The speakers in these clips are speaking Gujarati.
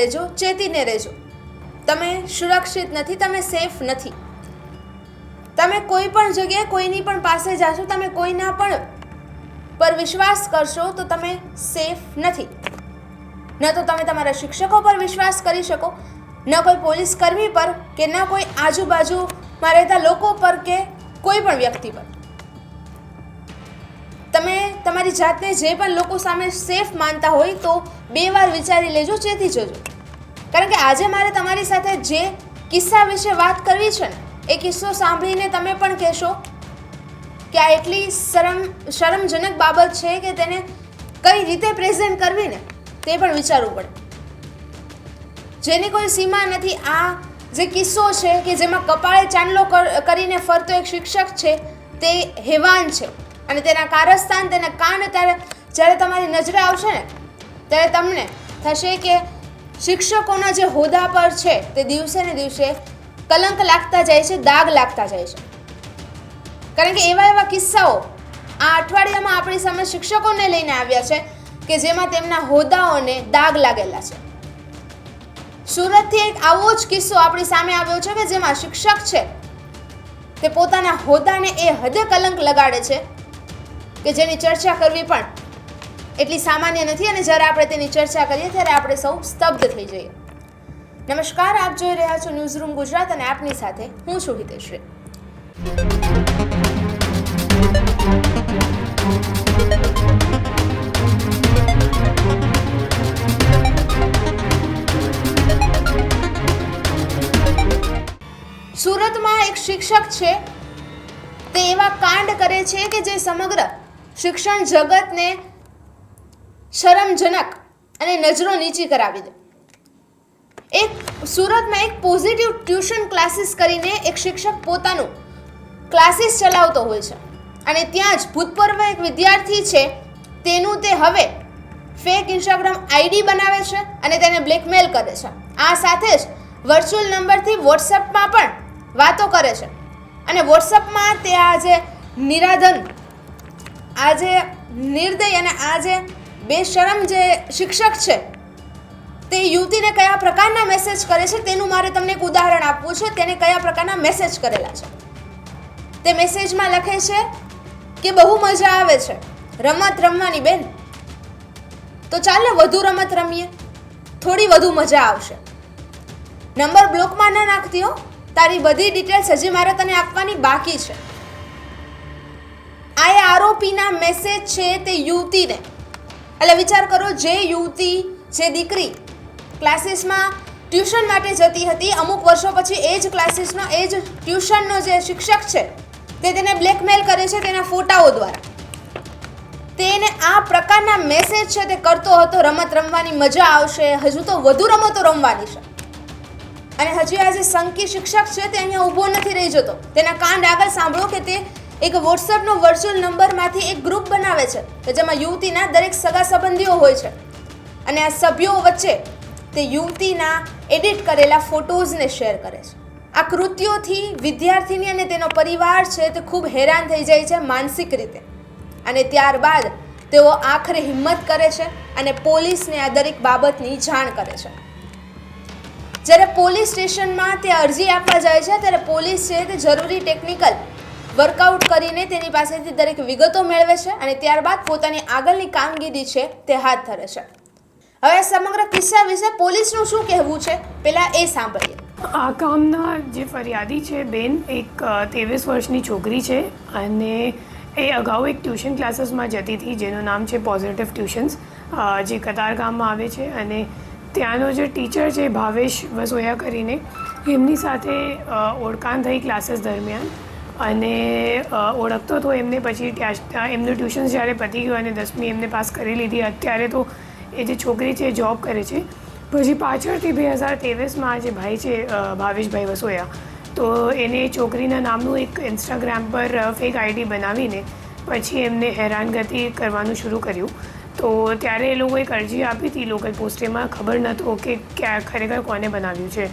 રહેજો, ચેતીને રહેજો. તમે સુરક્ષિત નથી, તમે સેફ નથી. તમે કોઈ પણ જગ્યાએ કોઈની પણ પાસે જાશો, તમે કોઈના પણ પર વિશ્વાસ કરશો, તો તમે સેફ નથી. ન તો તમે તમારા શિક્ષકો પર વિશ્વાસ કરી શકો, ન કોઈ પોલીસ કર્મી પર કે ન કોઈ આજુબાજુમાં રહેતા લોકો પર કે કોઈ પણ વ્યક્તિ પર. તમે તમારી જાતને જે પણ લોકો સામે સેફ માનતા હોય તો બે વાર વિચારી લેજો, ચેતી જજો. કારણ કે આજે મારે તમારી સાથે જે કિસ્સા વિશે વાત કરવી છે ને, એ કિસ્સો સાંભળીને તમે પણ કહેશો કે આ એટલી શરમ, શરમજનક બાબત છે કે તેને કઈ રીતે પ્રેઝન્ટ કરવી ને, તે પણ વિચારવું પડે. જેની કોઈ સીમા નથી, આ જે કિસ્સો છે કે જેમાં કપાળે ચાંદલો કર- કરીને ફરતો એક શિક્ષક છે, તે હેવાન છે. અને તેના કારસ્તાન, તેના કાન ત્યારે જ્યારે તમારી નજરે આવશે ને, ત્યારે તમને થશે કે શિક્ષકોના જે હોદ્દા પર છે તે દિવસે ને દિવસે કલંક લાગતા જાય છે, દાગ લાગતા જાય છે. કારણ કે એવા એવા કિસ્સાઓ આ અઠવાડિયામાં આપણી સામે શિક્ષકોને લઈને આવ્યા છે કે જેમાં તેમના હોદ્દાઓને દાગ લાગેલા છે. સુરતથી એક આવો જ કિસ્સો આપણી સામે આવ્યો છે કે જેમાં શિક્ષક છે તે પોતાના હોદ્દાને એ હદે કલંક લગાડે છે કે જેની ચર્ચા કરવી પણ એટલી સામાન્ય નથી અને જ્યારે આપણે તેની ચર્ચા કરીએ ત્યારે આપણે સૌ સ્તબ્ધ થઈ જઈએ. નમસ્કાર, આપ જોઈ રહ્યા છો ન્યૂઝ રૂમ ગુજરાત અને આપની સાથે હું છું હિતેશ્રી. સુરતમાં એક શિક્ષક છે, તે એવા કાંડ કરે છે કે જે સમગ્ર શિક્ષણ જગતને શરમજનક અને નજરો નીચી કરાવી દે. એક સુરતમાં એક પોઝિટિવ ટ્યુશન ક્લાસીસ કરીને એક શિક્ષક પોતાનું ક્લાસીસ ચલાવતો હોય છે. અને ત્યાં જ ભૂતપૂર્વ એક વિદ્યાર્થી છે, તેનું તે હવે ફેક ઇન્સ્ટાગ્રામ આઈડી બનાવે છે અને તેને બ્લેકમેલ કરે છે. આ સાથે જ વર્ચ્યુઅલ નંબરથી વોટ્સએપમાં પણ વાતો કરે છે. અને વોટ્સએપમાં તે આ જે નિરાધન આ જે નિર્દય અને આ જે બેશરમ જે શિક્ષક છે, તે યુવતીને કયા પ્રકારના મેસેજ કરે છે, તેનું મારે તમને એક ઉદાહરણ આપવું છે, તેને કયા પ્રકારના મેસેજ કરેલા છે. તે મેસેજમાં લખે છે કે બહુ મજા આવે છે, રમત રમવાની બેન. તો ચાલે વધુ રમત રમીએ, થોડી વધુ મજા આવશે. નંબર બ્લોકમાં ન નાખતી હો, તારી બધી ડિટેલ્સ હજી મારે તને આપવાની બાકી છે. આ આરોપીના મેસેજ છે તે યુવતીને. એટલે વિચાર કરો, જે યુવતી, જે દીકરી ક્લાસીસમાં ટ્યુશન માટે જતી હતી, અમુક વર્ષો પછી એ જ ક્લાસીસનો, એ જ ટ્યુશનનો જે શિક્ષક છે, તે તેને બ્લેકમેલ કરે છે તેના ફોટાઓ દ્વારા. તેને આ પ્રકારના મેસેજ છે તે કરતો હતો, રમત રમવાની મજા આવશે, હજુ તો વધુ રમતો રમવાની છે. અને હજી આ જે સંકી શિક્ષક છે તે અહીંયા ઊભો નથી રહી જતો. તેના કાંડ આગળ સાંભળો કે તે એક વોટ્સએપનો વર્ચ્યુઅલ નંબરમાંથી એક ગ્રુપ બનાવે છે કે જેમાં યુવતીના દરેક સગા સંબંધીઓ હોય છે. અને આ સભ્યો વચ્ચે તે યુવતીના એડિટ કરેલા ફોટોઝને શેર કરે છે. આ કૃત્યોથી વિદ્યાર્થીની અને તેનો પરિવાર છે તે ખૂબ હેરાન થઈ જાય છે માનસિક રીતે. અને ત્યારબાદ તેઓ આખરે હિંમત કરે છે અને પોલીસને આ દરેક બાબતની જાણ કરે છે. જ્યારે પોલીસ સ્ટેશનમાં તે અરજી આપવા જાય છે, ત્યારે પોલીસ છે તે જરૂરી ટેકનિકલ વર્કઆઉટ કરીને તેની પાસેથી દરેક વિગતો મેળવે છે અને ત્યારબાદ પોતાની આગળની કામગીરી છે તે હાથ ધરે છે. હવે સમગ્ર કિસ્સા વિશે પોલીસનું શું કહેવું છે? પેલા એ સાંભળીએ. આ કામના જે ફરિયાદી છે, બેન, એક ત્રેવીસ વર્ષની છોકરી છે અને એ અગાઉ એક ટ્યુશન ક્લાસીસમાં જતી હતી, જેનું નામ છે પોઝિટિવ ટ્યુશન્સ જે કતાર ગામમાં આવે છે અને ત્યાંનો જે ટીચર છે, ભાવેશ વસોયા કરીને, એમની સાથે ઓળખાણ થઈ ક્લાસીસ દરમિયાન. અને ઓળખતો તો એમને પછી એમનું ટ્યુશન જ્યારે પતી ગયું અને દસમી એમને પાસ કરી લીધી. અત્યારે તો એ જે છોકરી છે જોબ કરે છે. પછી પાછળથી બે હજાર ત્રેવીસમાં જે ભાઈ છે ભાવેશભાઈ વસોયા, તો એને છોકરીના નામનું એક ઇન્સ્ટાગ્રામ પર ફેક આઈડી બનાવીને પછી એમને હેરાનગતિ કરવાનું શરૂ કર્યું. તો ત્યારે એ લોકોએ અરજી આપી હતી લોકલ પોસ્ટેમાં ખબર નહોતો કે ક્યાં, ખરેખર કોને બનાવ્યું છે.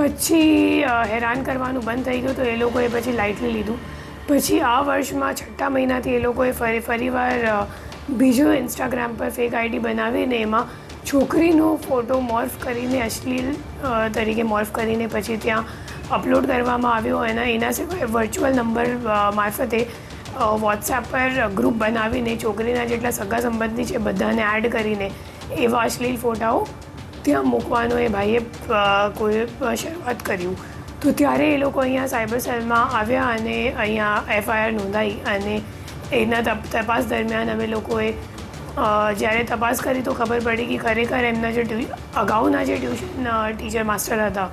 પછી હેરાન કરવાનું બંધ થઈ ગયું તો એ લોકોએ પછી લાઇટલી લીધું. પછી આ વર્ષમાં છઠ્ઠા મહિનાથી એ લોકોએ ફરી, ફરીવાર બીજો ઇન્સ્ટાગ્રામ પર ફેક આઈડી બનાવીને એમાં છોકરીનો ફોટો મોર્ફ કરીને અશ્લીલ તરીકે મોર્ફ કરીને પછી ત્યાં અપલોડ કરવામાં આવ્યો. અને એના સિવાય વર્ચ્યુઅલ નંબર મારફતે વોટ્સએપ પર ગ્રુપ બનાવીને છોકરીના જેટલા સગા સંબંધી છે બધાને એડ કરીને એવા અશ્લીલ ફોટાઓ ત્યાં મૂકવાનો એ ભાઈએ કોઈ શરૂઆત કર્યું. તો ત્યારે એ લોકો અહીંયા સાયબર સેલમાં આવ્યા અને અહીંયા એફઆઈઆર નોંધાઈ અને એના તપ- તપાસ દરમિયાન અમે લોકોએ જ્યારે તપાસ કરી તો ખબર પડી કે ખરેખર એમના જે અગાઉના જે ટ્યુશન ટીચર માસ્ટર હતા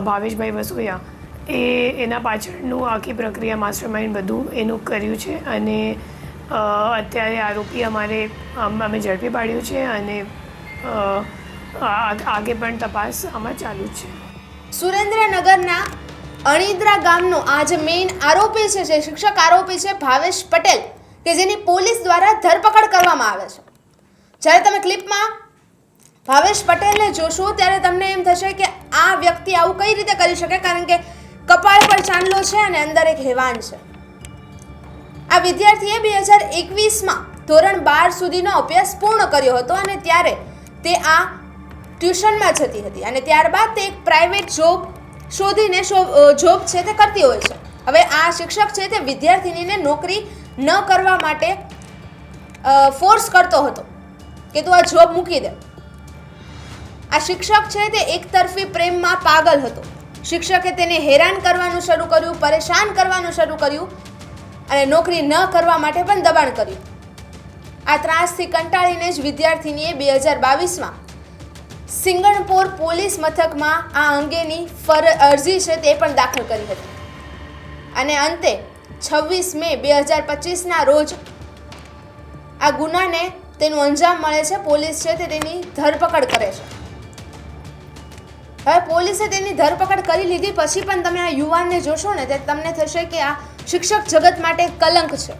ભાવેશભાઈ વસોયા, એ એના પાછળનું આખી પ્રક્રિયા માસ્ટર માઇન્ડ બધું એનું કર્યું છે અને અત્યારે આરોપી અમારે, અમ- ઝડપી પાડ્યું છે અને આગે પણ તપાસ આમાં ચાલુ છે. સુરેન્દ્રનગરના અણીદ્રા ગામનો આ મેઇન આરોપી છે, જે શિક્ષક આરોપી છે, ભાવેશ પટેલ, કે જેની પોલીસ દ્વારા ધરપકડ કરવામાં આવે છે. જ્યારે તમે ક્લિપમાં ભાવેશ પટેલને જોશો, ત્યારે તમને એમ થશે કે આ વ્યક્તિ આવું કઈ રીતે કરી શકે, કારણ કે કપાળ પર ચાંદલો છે અને અંદર એક હેવાન છે. આ વિદ્યાર્થીએ બે હજાર એકવીસમાં ધોરણ બાર સુધીનો અભ્યાસ પૂર્ણ કર્યો હતો અને ત્યારે તે આ ટ્યુશનમાં જતી હતી અને ત્યારબાદ તે એક પ્રાઇવેટ જોબ શોધીને જોબ છે તે કરતી હોય છે. હવે આ શિક્ષક છે તે વિદ્યાર્થીનીને નોકરી ન કરવા માટે ફોર્સ કરતો હતો કે તું આ જોબ મૂકી દે. આ શિક્ષક છે તે એકતરફી પ્રેમમાં પાગલ હતો. શિક્ષકે તેને હેરાન કરવાનું શરૂ કર્યું, પરેશાન કરવાનું શરૂ કર્યું અને નોકરી ન કરવા માટે પણ દબાણ કર્યું. આ ત્રાસથી કંટાળીને જ વિદ્યાર્થીનીએ બે હજાર બાવીસમાં સિંગણપોર પોલીસ મથકમાં આ અંગેની ફર, અરજી છે તે પણ દાખલ કરી હતી. અને અંતે છવ્વીસ મે બે હજાર પચીસના રોજ આ ગુનાને તેનું અંજામ મળે છે, પોલીસ છે તે તેની ધરપકડ કરે છે. હવે પોલીસે તેની ધરપકડ કરી લીધી, પછી પણ તમે આ યુવાનને જોશો ને, તે તમને થશે કે આ શિક્ષક જગત માટે કલંક છે.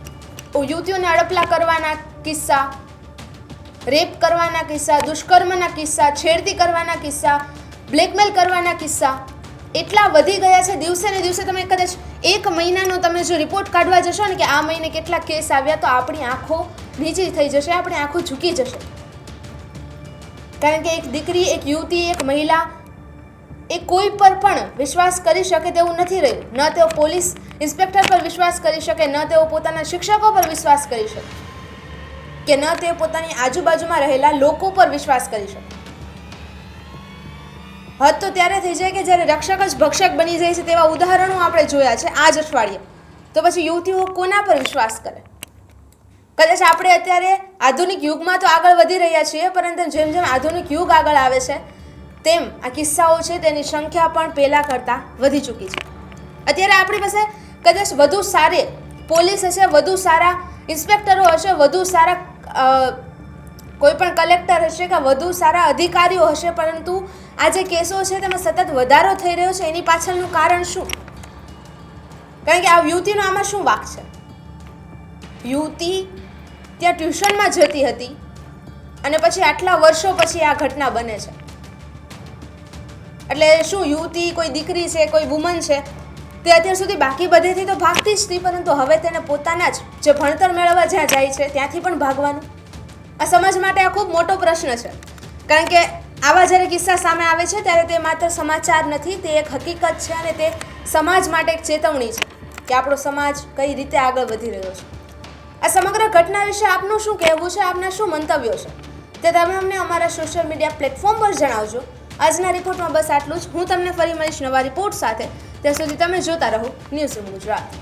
યુવતીઓને અડપલા કરવાના કિસ્સા રેપ કરવાના કિસ્સા, દુષ્કર્મના કિસ્સા, છેડતી કરવાના કિસ્સા બ્લેકમેલ કરવાના કિસ્સા એટલા વધી ગયા છે. દિવસે ને દિવસે તમે કદાચ એક મહિનાનો તમે જો રિપોર્ટ કાઢવા જશો ને કે આ મહિને કેટલા કેસ આવ્યા, તો આપણી આંખો નીચી થઈ જશે, આપણી આંખો ઝૂકી જશે. કારણ કે એક દીકરી, એક યુવતી, એક મહિલા એ કોઈ પર પણ વિશ્વાસ કરી શકે તેવું નથી રહ્યું. ન તેઓ પોલીસ ઇન્સ્પેક્ટર પર વિશ્વાસ કરી શકે, ન તેઓ પોતાના શિક્ષકો પર વિશ્વાસ કરી શકે. કે ન તે પોતાની આજુબાજુમાં રહેલા લોકો પર વિશ્વાસ કરી શકે. હદ તો ત્યારે થઈ જાય કે જ્યારે રક્ષક જ ભક્ષક બની જાય છે તેવા ઉદાહરણો આપણે જોયા છે આ જ અઠવાડિયે. તો પછી યુવતીઓ કોના પર વિશ્વાસ કરે? કદાચ આપણે અત્યારે આધુનિક યુગમાં તો આગળ વધી રહ્યા છીએ, પરંતુ જેમ જેમ આધુનિક યુગ આગળ આવે છે, તેમ આ કિસ્સાઓ છે તેની સંખ્યા પણ પહેલાં કરતાં વધી ચૂકી છે. અત્યારે આપણી પાસે કદાચ વધુ સારી પોલીસ હશે, વધુ સારા ઇન્સ્પેક્ટરો હશે, વધુ સારા અ, કોઈ પણ કલેક્ટર હશે કે વધુ સારા અધિકારીઓ હશે પરંતુ આ જે કેસો છે તેમાં સતત વધારો થઈ રહ્યો છે એની પાછળનું કારણ શું? કારણ કે આ યુવતીનો આમાં શું વાક છે? યુવતી ત્યાં ટ્યુશનમાં જતી હતી અને પછી આટલા વર્ષો પછી આ ઘટના બને છે. એટલે શું યુવતી કોઈ દીકરી છે કોઈ વુમન છે? તે અત્યાર સુધી બાકી બધેથી તો ભાગતી જ હતી પરંતુ હવે તેને પોતાના જ જે ભણતર મેળવવા જ્યાં જાય છે, ત્યાંથી પણ ભાગવાનું. આ સમાજ માટે આ ખૂબ મોટો પ્રશ્ન છે. કારણ કે આવા જ્યારે કિસ્સા સામે આવે છે, ત્યારે તે માત્ર સમાચાર નથી, તે એક હકીકત છે અને તે સમાજ માટે એક ચેતવણી છે કે આપણો સમાજ કઈ રીતે આગળ વધી રહ્યો છે. આ સમગ્ર ઘટના વિશે આપનું શું કહેવું છે, આપના શું મંતવ્યો છે? તે તમે અમને અમારા સોશિયલ મીડિયા પ્લેટફોર્મ પર જણાવજો. આજના રિપોર્ટમાં બસ આટલું જ. હું તમને ફરી મળીશ નવા રિપોર્ટ સાથે. ત્યાં સુધી તમે જોતા રહો ન્યૂઝ ગુજરાત.